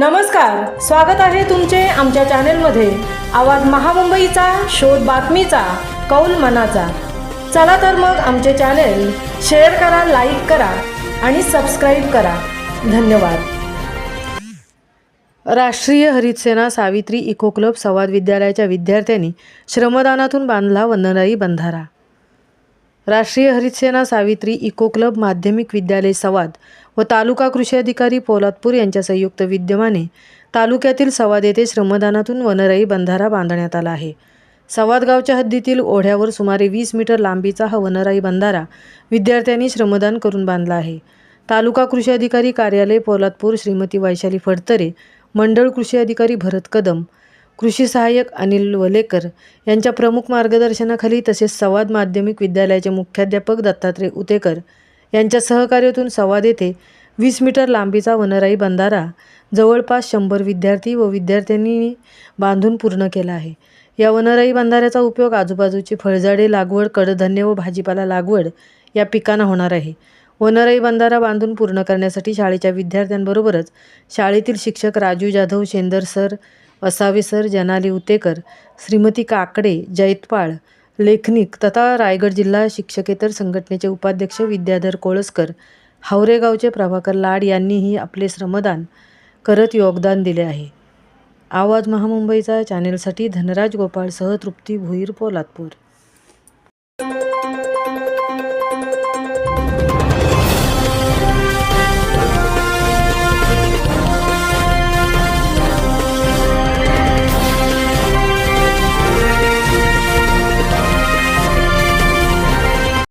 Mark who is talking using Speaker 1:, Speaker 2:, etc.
Speaker 1: नमस्कार स्वागत आहे तुमचे आमच्या चॅनेलमध्ये. आवाज महामुंबईचा शोध बातमीचा कौल मनाचा. चला तर मग आमचे चॅनेल शेअर करा लाईक करा आणि सबस्क्राईब करा. धन्यवाद. राष्ट्रीय हरित सेना सावित्री इको क्लब संवाद विद्यालयाच्या विद्यार्थ्यांनी श्रमदानातून बांधला वंदनाई बंधारा. राष्ट्रीय हरित सेना सावित्री इको क्लब माध्यमिक विद्यालय संवाद व तालुका कृषी अधिकारी पोलादपूर यांच्या संयुक्त विद्यमाने तालुक्यातील सवाद येथे श्रमदानातून वनराई बंधारा बांधण्यात आला आहे. सवाद गावच्या हद्दीतील ओढ्यावर सुमारे वीस मीटर लांबीचा हा वनराई बंधारा विद्यार्थ्यांनी श्रमदान करून बांधला आहे. तालुका कृषी अधिकारी कार्यालय पोलादपूर श्रीमती वैशाली फडतरे मंडळ कृषी अधिकारी भरत कदम कृषी सहाय्यक अनिल वलेकर यांच्या प्रमुख मार्गदर्शनाखाली तसेच संवाद माध्यमिक विद्यालयाचे मुख्याध्यापक दत्तात्रय उतेकर यांच्या सहकार्यातून संवाद येथे वीस मीटर लांबीचा वनराई बंधारा जवळपास शंभर विद्यार्थी व विद्यार्थ्यांनी बांधून पूर्ण केला आहे. या वनराई बंधाऱ्याचा उपयोग आजूबाजूची फळझाडे लागवड कडधान्य व भाजीपाला लागवड या पिकांना होणार आहे. वनराई बंधारा बांधून पूर्ण करण्यासाठी शाळेच्या विद्यार्थ्यांबरोबरच शाळेतील शिक्षक राजू जाधव शेंदर सर असावे सर जनाली उतेकर श्रीमती काकडे जैतपाळ लेखनिक तथा रायगड जिल्हा शिक्षकेतर संघटनेचे उपाध्यक्ष विद्याधर कोळसकर हावरेगावचे प्रभाकर लाड यांनीही आपले श्रमदान करत योगदान दिले आहे. आवाज महामुंबईचा चॅनेलसाठी धनराज गोपाळसह तृप्ती भुईर पोलादपूर.